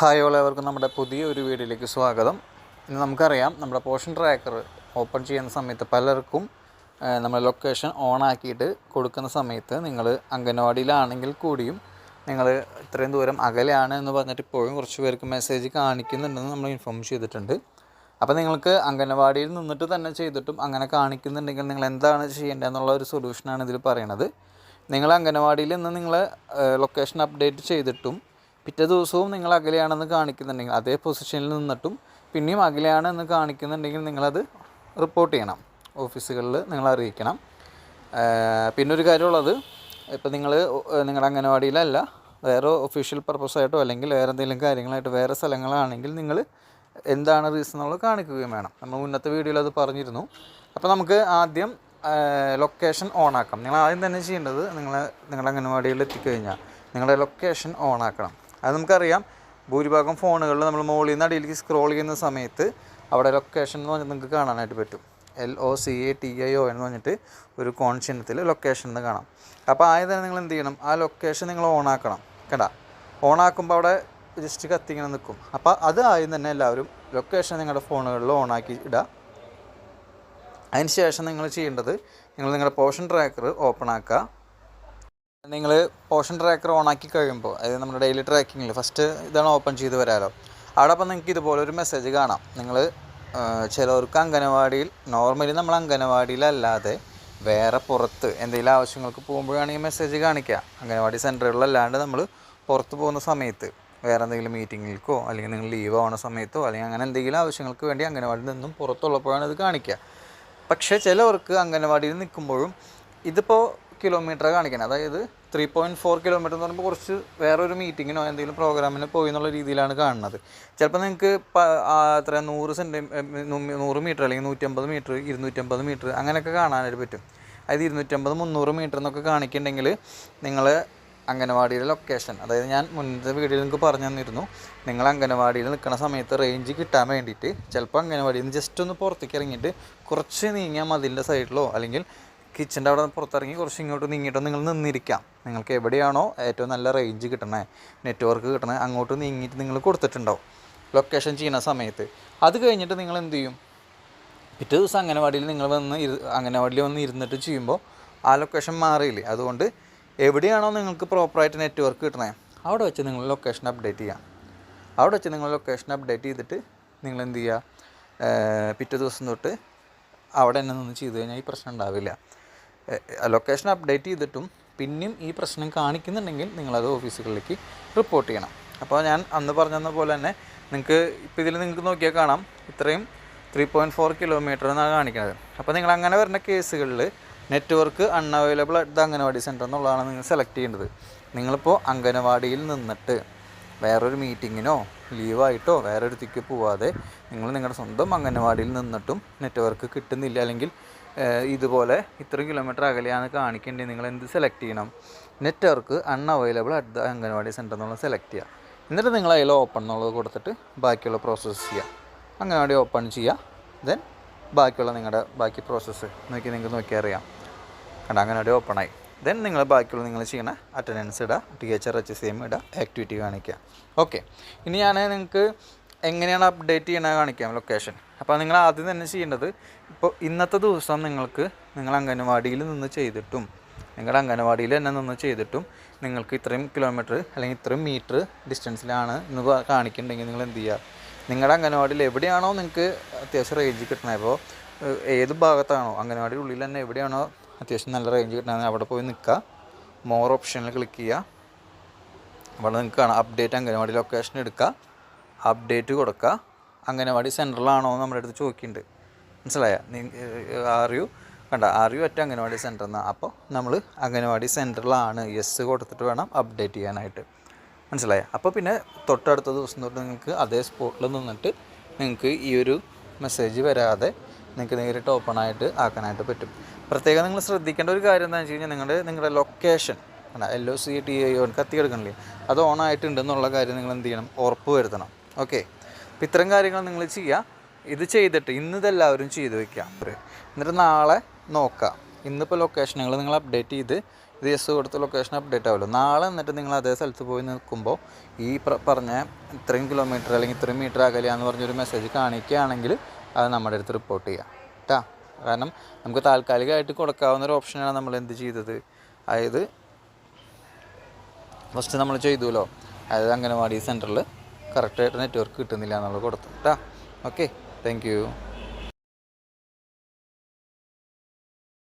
Hi എല്ലാവർക്കും നമ്മുടെ പുതിയ ഒരു വീഡിയോയിലേക്ക് സ്വാഗതം. ഇന്ന് നമുക്കറിയാം നമ്മുടെ പോഷൻ ട്രാക്കർ ഓപ്പൺ ചെയ്യുന്ന സമയത്ത് പലർക്കും നമ്മുടെ ലൊക്കേഷൻ ഓൺ ആക്കിയിട്ട് കൊടുക്കുന്ന സമയത്ത് നിങ്ങൾ അംഗനവാടിയിലാണെങ്കിൽ കൂടിയും നിങ്ങൾ ഇത്രയും ദൂരം അകലെയാണ് എന്ന് പറഞ്ഞിട്ട് ഇപ്പോഴും കുറച്ച് പേർക്ക് മെസ്സേജ് കാണിക്കുന്നുണ്ടെന്ന് നമ്മൾ ഇൻഫോം ചെയ്തിട്ടുണ്ട്. അപ്പോൾ നിങ്ങൾക്ക് അംഗനവാടിയിൽ നിന്നിട്ട് തന്നെ ചെയ്തിട്ടും അങ്ങനെ കാണിക്കുന്നുണ്ടെങ്കിൽ നിങ്ങൾ എന്താണ് ചെയ്യേണ്ടതെന്നുള്ള ഒരു സൊല്യൂഷനാണ് ഇതിൽ പറയണത്. നിങ്ങൾ അംഗനവാടിയിൽ നിന്ന് നിങ്ങൾ ലൊക്കേഷൻ അപ്ഡേറ്റ് ചെയ്തിട്ടും പിറ്റേ ദിവസവും നിങ്ങൾ അകലെയാണെന്ന് കാണിക്കുന്നുണ്ടെങ്കിൽ അതേ പൊസിഷനിൽ നിന്നിട്ടും പിന്നെയും അകലെയാണെന്ന് കാണിക്കുന്നുണ്ടെങ്കിൽ നിങ്ങളത് റിപ്പോർട്ട് ചെയ്യണം. ഓഫീസുകളിൽ നിങ്ങൾ അറിയിക്കണം. പിന്നെ ഒരു കാര്യമുള്ളത് ഇപ്പോൾ നിങ്ങൾ നിങ്ങളുടെ അംഗനവാടിയിലല്ല വേറെ ഒഫീഷ്യൽ പർപ്പസായിട്ടോ അല്ലെങ്കിൽ വേറെ എന്തെങ്കിലും കാര്യങ്ങളായിട്ട് വേറെ സ്ഥലങ്ങളാണെങ്കിൽ നിങ്ങൾ എന്താണ് റീസൺ എന്നുള്ളത് കാണിക്കുകയും വേണം. നമ്മൾ മുന്നത്തെ വീഡിയോയിൽ അത് പറഞ്ഞിരുന്നു. അപ്പോൾ നമുക്ക് ആദ്യം ലൊക്കേഷൻ ഓൺ ആക്കാം. നിങ്ങൾ ആദ്യം തന്നെ ചെയ്യേണ്ടത് നിങ്ങൾ നിങ്ങളുടെ അംഗനവാടിയിൽ എത്തിക്കഴിഞ്ഞാൽ നിങ്ങളുടെ ലൊക്കേഷൻ ഓൺ ആക്കണം. അത് നമുക്കറിയാം. ഭൂരിഭാഗം ഫോണുകളിൽ നമ്മൾ മുകളിൽ നിന്ന് അടിയിലേക്ക് സ്ക്രോൾ ചെയ്യുന്ന സമയത്ത് അവിടെ ലൊക്കേഷൻ എന്ന് പറഞ്ഞാൽ നിങ്ങൾക്ക് കാണാനായിട്ട് പറ്റും. L O C A T I O എന്ന് പറഞ്ഞിട്ട് ഒരു കോൺഷ്യനത്തിൽ ലൊക്കേഷൻ എന്ന് കാണാം. അപ്പോൾ ആദ്യം തന്നെ നിങ്ങൾ എന്ത് ചെയ്യണം? ആ ലൊക്കേഷൻ നിങ്ങൾ ഓൺ ആക്കണം. കേട്ടാ ഓൺ ആക്കുമ്പോൾ അവിടെ ജസ്റ്റ് കത്തിങ്ങനെ നിൽക്കും അപ്പോൾ അത് ആദ്യം തന്നെ എല്ലാവരും ലൊക്കേഷൻ നിങ്ങളുടെ ഫോണുകളിൽ ഓൺ ആക്കി ഇടുക അതിന് ശേഷം നിങ്ങൾ ചെയ്യേണ്ടത് നിങ്ങൾ നിങ്ങളുടെ പോഷൻ ട്രാക്കർ ഓപ്പൺ ആക്കുക. നിങ്ങൾ പോഷൻ ട്രാക്കർ ഓൺ ആക്കി കഴിയുമ്പോൾ അതായത് നമ്മുടെ ഡെയിലി ട്രാക്കിങ്ങിൽ ഫസ്റ്റ് ഇതാണ് ഓപ്പൺ ചെയ്ത് വരാലോ. അവിടെ അപ്പം നിങ്ങൾക്ക് ഇതുപോലെ ഒരു മെസ്സേജ് കാണാം. നിങ്ങൾ ചിലവർക്ക് അംഗനവാടിയിൽ നോർമലി നമ്മൾ അംഗനവാടിയിലല്ലാതെ വേറെ പുറത്ത് എന്തെങ്കിലും ആവശ്യങ്ങൾക്ക് പോകുമ്പോഴാണ് ഈ മെസ്സേജ് കാണിക്കുക അംഗനവാടി സെന്ററുകളിലല്ലാണ്ട് നമ്മൾ പുറത്ത് പോകുന്ന സമയത്ത് വേറെ എന്തെങ്കിലും മീറ്റിങ്ങിലേക്കോ അല്ലെങ്കിൽ നിങ്ങൾ ലീവ് ആവുന്ന സമയത്തോ അല്ലെങ്കിൽ അങ്ങനെ എന്തെങ്കിലും ആവശ്യങ്ങൾക്ക് വേണ്ടി അംഗനവാടിയിൽ നിന്നും പുറത്തുള്ളപ്പോഴാണ് ഇത് കാണിക്കുക പക്ഷേ ചിലവർക്ക് അംഗനവാടിയിൽ നിൽക്കുമ്പോഴും ഇതിപ്പോൾ കിലോമീറ്റർ കാണിക്കണം. അതായത് ത്രീ പോയിന്റ് ഫോർ കിലോമീറ്റർ എന്ന് പറയുമ്പോൾ കുറച്ച് വേറൊരു മീറ്റിങ്ങിനോ എന്തെങ്കിലും പ്രോഗ്രാമിനോ പോയി എന്നുള്ള രീതിയിലാണ് കാണുന്നത്. ചിലപ്പോൾ നിങ്ങൾക്ക് അത്ര നൂറ് സെന്റി നൂറ് മീറ്റർ അല്ലെങ്കിൽ നൂറ്റമ്പത് മീറ്റർ ഇരുന്നൂറ്റമ്പത് മീറ്റർ അങ്ങനെയൊക്കെ കാണാനായിട്ട് പറ്റും. അതായത് ഇരുന്നൂറ്റമ്പത് മുന്നൂറ് മീറ്റർ എന്നൊക്കെ കാണിക്കുന്നുണ്ടെങ്കിൽ നിങ്ങൾ അംഗനവാടിയുടെ ലൊക്കേഷൻ അതായത് ഞാൻ മുന്നത്തെ വീഡിയോയിൽ നിങ്ങൾക്ക് പറഞ്ഞു തന്നിരുന്നു. നിങ്ങൾ അംഗനവാടിയിൽ നിൽക്കുന്ന സമയത്ത് റേഞ്ച് കിട്ടാൻ വേണ്ടിയിട്ട് ചിലപ്പോൾ അംഗനവാടിയിൽ നിന്ന് ജസ്റ്റ് ഒന്ന് പുറത്തേക്ക് ഇറങ്ങിയിട്ട് കുറച്ച് നീങ്ങിയാൽ മതിലിന്റെ സൈഡിലോ അല്ലെങ്കിൽ കിച്ചന്റെ അവിടെ പുറത്തിറങ്ങി കുറച്ച് ഇങ്ങോട്ട് നീങ്ങിയിട്ട് നിങ്ങൾ നിന്നിരിക്കാം. നിങ്ങൾക്ക് എവിടെയാണോ ഏറ്റവും നല്ല റേഞ്ച് കിട്ടണേ നെറ്റ്വർക്ക് കിട്ടണേ അങ്ങോട്ട് നീങ്ങിയിട്ട് നിങ്ങൾ കൊടുത്തിട്ടുണ്ടാവും. ലൊക്കേഷൻ ചെയ്യുന്ന സമയത്ത്. അത് കഴിഞ്ഞിട്ട് നിങ്ങൾ എന്ത് ചെയ്യും? പിറ്റേ ദിവസം അംഗനവാടിയിൽ നിങ്ങൾ വന്ന് ഇരു അംഗനവാടിയിൽ വന്ന് ഇരുന്നിട്ട് ചെയ്യുമ്പോൾ ആ ലൊക്കേഷൻ മാറിയില്ലേ? അതുകൊണ്ട് എവിടെയാണോ നിങ്ങൾക്ക് പ്രോപ്പറായിട്ട് നെറ്റ്വർക്ക് കിട്ടണേ അവിടെ വെച്ച് നിങ്ങൾ ലൊക്കേഷൻ അപ്ഡേറ്റ് ചെയ്യാം. അവിടെ വെച്ച് നിങ്ങൾ ലൊക്കേഷൻ അപ്ഡേറ്റ് ചെയ്തിട്ട് നിങ്ങൾ എന്ത് ചെയ്യുക പിറ്റേ ദിവസം തൊട്ട് അവിടെ തന്നെ നിന്ന് ചെയ്തു കഴിഞ്ഞാൽ ഈ പ്രശ്നം ഉണ്ടാവില്ല. ലൊക്കേഷൻ അപ്ഡേറ്റ് ചെയ്തിട്ടും പിന്നെയും ഈ പ്രശ്നം കാണിക്കുന്നുണ്ടെങ്കിൽ നിങ്ങളത് ഓഫീസുകളിലേക്ക് റിപ്പോർട്ട് ചെയ്യണം. അപ്പോൾ ഞാൻ അന്ന് പറഞ്ഞെന്ന പോലെ തന്നെ നിങ്ങൾക്ക് ഇപ്പോൾ ഇതിൽ നിങ്ങൾക്ക് നോക്കിയാൽ കാണാം ഇത്രയും ത്രീ പോയിന്റ് ഫോർ കിലോമീറ്റർ എന്നാണ് കാണിക്കുന്നത്. അപ്പോൾ നിങ്ങൾ അങ്ങനെ വരുന്ന കേസുകളിൽ network unavailable at the anganwadi centre എന്നുള്ളതാണ് നിങ്ങൾ സെലക്ട് ചെയ്യേണ്ടത്. നിങ്ങളിപ്പോൾ അംഗനവാടിയിൽ നിന്നിട്ട് വേറൊരു മീറ്റിങ്ങിനോ ലീവായിട്ടോ വേറെ അടുത്തേക്ക് പോവാതെ നിങ്ങൾ നിങ്ങളുടെ സ്വന്തം അംഗനവാടിയിൽ നിന്നിട്ടും നെറ്റ്വർക്ക് കിട്ടുന്നില്ല. അല്ലെങ്കിൽ ഇതുപോലെ ഇത്ര കിലോമീറ്റർ അകലെയാണ് കാണിക്കേണ്ടത്. നിങ്ങൾ എന്ത് സെലക്ട് ചെയ്യണം? Network unavailable at the anganwadi centre എന്നുള്ളത് സെലക്ട് ചെയ്യുക എന്നിട്ട് നിങ്ങൾ അതിൽ ഓപ്പൺ എന്നുള്ളത് കൊടുത്തിട്ട് ബാക്കിയുള്ള പ്രോസസ്സ് ചെയ്യുക അംഗനവാടി ഓപ്പൺ ചെയ്യുക ദെൻ ബാക്കിയുള്ള നിങ്ങളുടെ ബാക്കി പ്രോസസ്സ് നോക്കി നിങ്ങൾക്ക് നോക്കിയാൽ അറിയാം കണ്ട അംഗനവാടി ഓപ്പണായി ദെൻ നിങ്ങൾ ബാക്കിയുള്ള നിങ്ങൾ ചെയ്യണ അറ്റൻഡൻസ് ഇടുക T H R H C M ഇടുക ആക്ടിവിറ്റി കാണിക്കുക ഓക്കെ ഇനി ഞാൻ നിങ്ങൾക്ക് എങ്ങനെയാണ് അപ്ഡേറ്റ് ചെയ്യണത് കാണിക്കാം ലൊക്കേഷൻ അപ്പോൾ നിങ്ങൾ ആദ്യം തന്നെ ചെയ്യേണ്ടത് ഇപ്പോൾ ഇന്നത്തെ ദിവസം നിങ്ങൾക്ക് നിങ്ങൾ അംഗനവാടിയിൽ നിന്ന് ചെയ്തിട്ടും നിങ്ങളുടെ അംഗനവാടിയിൽ തന്നെ നിന്ന് ചെയ്തിട്ടും നിങ്ങൾക്ക് ഇത്രയും കിലോമീറ്റർ അല്ലെങ്കിൽ ഇത്രയും മീറ്റർ ഡിസ്റ്റൻസിലാണ് ഇന്ന് പ- കാണിക്കുന്നുണ്ടെങ്കിൽ നിങ്ങൾ എന്ത് ചെയ്യുക നിങ്ങളുടെ അംഗനവാടിയിൽ എവിടെയാണോ നിങ്ങൾക്ക് അത്യാവശ്യം റേഞ്ച് കിട്ടണത് അപ്പോൾ ഏത് ഭാഗത്താണോ അംഗനവാടിയുടെ ഉള്ളിൽ തന്നെ എവിടെയാണോ അത്യാവശ്യം നല്ല റേഞ്ച് കിട്ടണത് അവിടെ പോയി നിൽക്കുക മോർ ഓപ്ഷനിൽ ക്ലിക്ക് ചെയ്യുക അവിടെ നിങ്ങൾക്ക് കാണാം. അപ്ഡേറ്റ് അംഗനവാടി ലൊക്കേഷൻ എടുക്കുക അപ്ഡേറ്റ് കൊടുക്കുക അംഗനവാടി സെന്ററിലാണോ എന്ന് നമ്മുടെ അടുത്ത് ചോദിക്കുന്നുണ്ട് മനസ്സിലായ? Are you? കണ്ട are you at anganwadi centre എന്നാ അപ്പോൾ നമ്മൾ അംഗനവാടി സെന്ററിലാണ് യെസ് കൊടുത്തിട്ട് വേണം അപ്ഡേറ്റ് ചെയ്യാനായിട്ട്. മനസ്സിലായ? അപ്പോൾ പിന്നെ തൊട്ടടുത്ത ദിവസം തൊട്ട് നിങ്ങൾക്ക് അതേ സ്പോട്ടിൽ നിന്നിട്ട് നിങ്ങൾക്ക് ഈ ഒരു മെസ്സേജ് വരാതെ നിങ്ങൾക്ക് നേരിട്ട് ഓപ്പൺ ആയിട്ട് ആക്കാനായിട്ട് പറ്റും. പ്രത്യേകം നിങ്ങൾ ശ്രദ്ധിക്കേണ്ട ഒരു കാര്യം എന്താണെന്ന് വെച്ച് കഴിഞ്ഞാൽ നിങ്ങളുടെ നിങ്ങളുടെ location L O C T I on കത്തി കിടക്കണില്ലേ അത് ഓൺ ആയിട്ടുണ്ടെന്നുള്ള കാര്യം നിങ്ങൾ എന്ത് ചെയ്യണം? ഉറപ്പ് വരുത്തണം. ഓക്കെ അപ്പം ഇത്തരം കാര്യങ്ങൾ നിങ്ങൾ ചെയ്യുക ഇത് ചെയ്തിട്ട് ഇന്ന് ഇതെല്ലാവരും ചെയ്ത് വെക്കാം. എന്നിട്ട് നാളെ നോക്കാം. ഇന്നിപ്പോൾ ലൊക്കേഷൻ നിങ്ങൾ നിങ്ങൾ അപ്ഡേറ്റ് ചെയ്ത് ഇത് യെസ് കൊടുത്ത് ലൊക്കേഷൻ അപ്ഡേറ്റ് ആവുമല്ലോ നാളെ എന്നിട്ട് നിങ്ങൾ അതേ സ്ഥലത്ത് പോയി നിൽക്കുമ്പോൾ ഈ പറഞ്ഞ ഇത്രയും കിലോമീറ്റർ അല്ലെങ്കിൽ ഇത്രയും മീറ്റർ അകലെയാന്ന് പറഞ്ഞൊരു മെസ്സേജ് കാണിക്കുകയാണെങ്കിൽ അത് നമ്മുടെ അടുത്ത് റിപ്പോർട്ട് ചെയ്യാം. കേട്ടാ കാരണം നമുക്ക് താൽക്കാലികമായിട്ട് കൊടുക്കാവുന്ന ഒരു ഓപ്ഷനാണ് നമ്മൾ എന്ത് ചെയ്തത്. അതായത് ഫസ്റ്റ് നമ്മൾ ചെയ്തുല്ലോ. അതായത് അംഗനവാടി സെന്ററിൽ കറക്റ്റായിട്ട് നെറ്റ്വർക്ക് കിട്ടുന്നില്ല എന്നുള്ളത് കൊടുത്തു. കേട്ടാ ഓക്കെ താങ്ക്